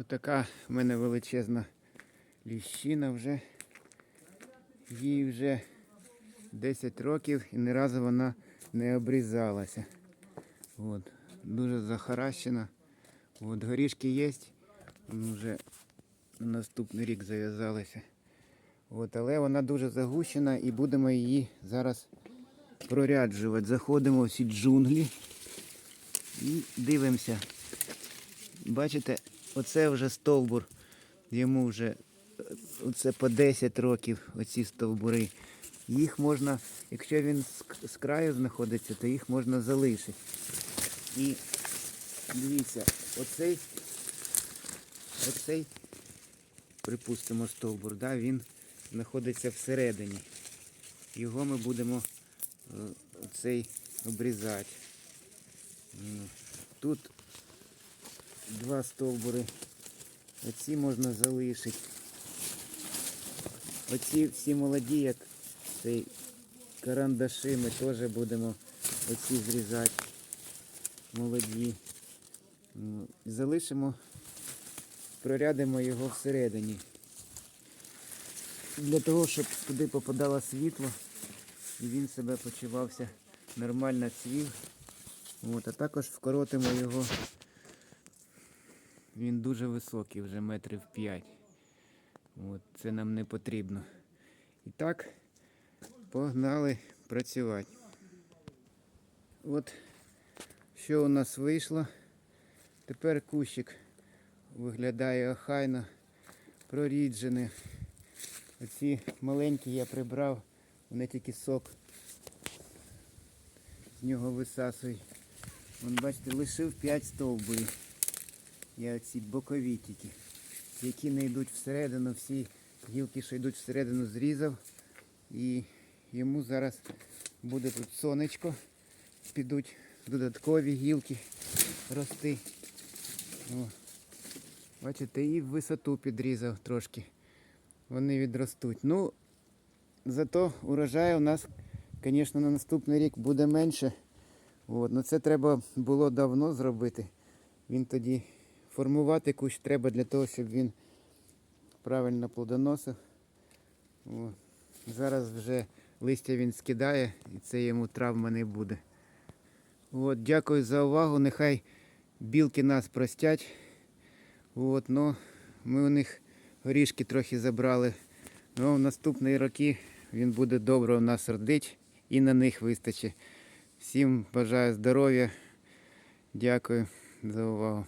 Отака в мене величезна ліщина вже. Їй вже 10 років і ні разу вона не обрізалася. От. Дуже захаращена. От, горішки є. Вже на наступний рік зав'язалися. От, але вона дуже загущена і будемо її зараз проряджувати. Заходимо в ці джунглі і дивимося. Бачите, оце вже стовбур. Йому вже е, оце по 10 років оці стовбури. Їх можна, якщо він з, краю знаходиться, то їх можна залишити. І дивіться, оцей, оцей, припустимо, стовбур, да, він знаходиться всередині. Його ми будемо е, оцей обрізати. Тут два стовбури. Оці можна залишити. Оці всі молоді, як цей карандаши, ми теж будемо оці зрізати. Молоді. Ну, Залишимо, прорядимо його всередині. Для того, щоб туди попадало світло і він себе почувався нормально цвів. От, а також вкоротимо його. Він дуже високий, вже метрів 5. От, це нам не потрібно. І так, погнали працювати. От що у нас вийшло. Тепер кущик виглядає охайно, проріджений. Оці маленькі я прибрав, вони тільки сок з нього висасують. Вон, бачите, лишив 5 стовбурів. Я оці бокові тільки, які не йдуть всередину, всі гілки, що йдуть всередину, зрізав. І йому зараз буде тут сонечко, підуть додаткові гілки рости. О. Бачите, і висоту підрізав трошки. Вони відростуть. Ну, зато урожаю у нас, звісно, на наступний рік буде менше. От, ну це треба було давно зробити. Він тоді формувати кущ треба для того, щоб він правильно плодоносив. О, зараз вже листя він скидає і це йому травма не буде. От, дякую за увагу. Нехай білки нас простять. От, ну, ми у них горішки трохи забрали. Ну, в наступні роки він буде добре у нас родити і на них вистачить. Всім бажаю здоров'я. Дякую за увагу.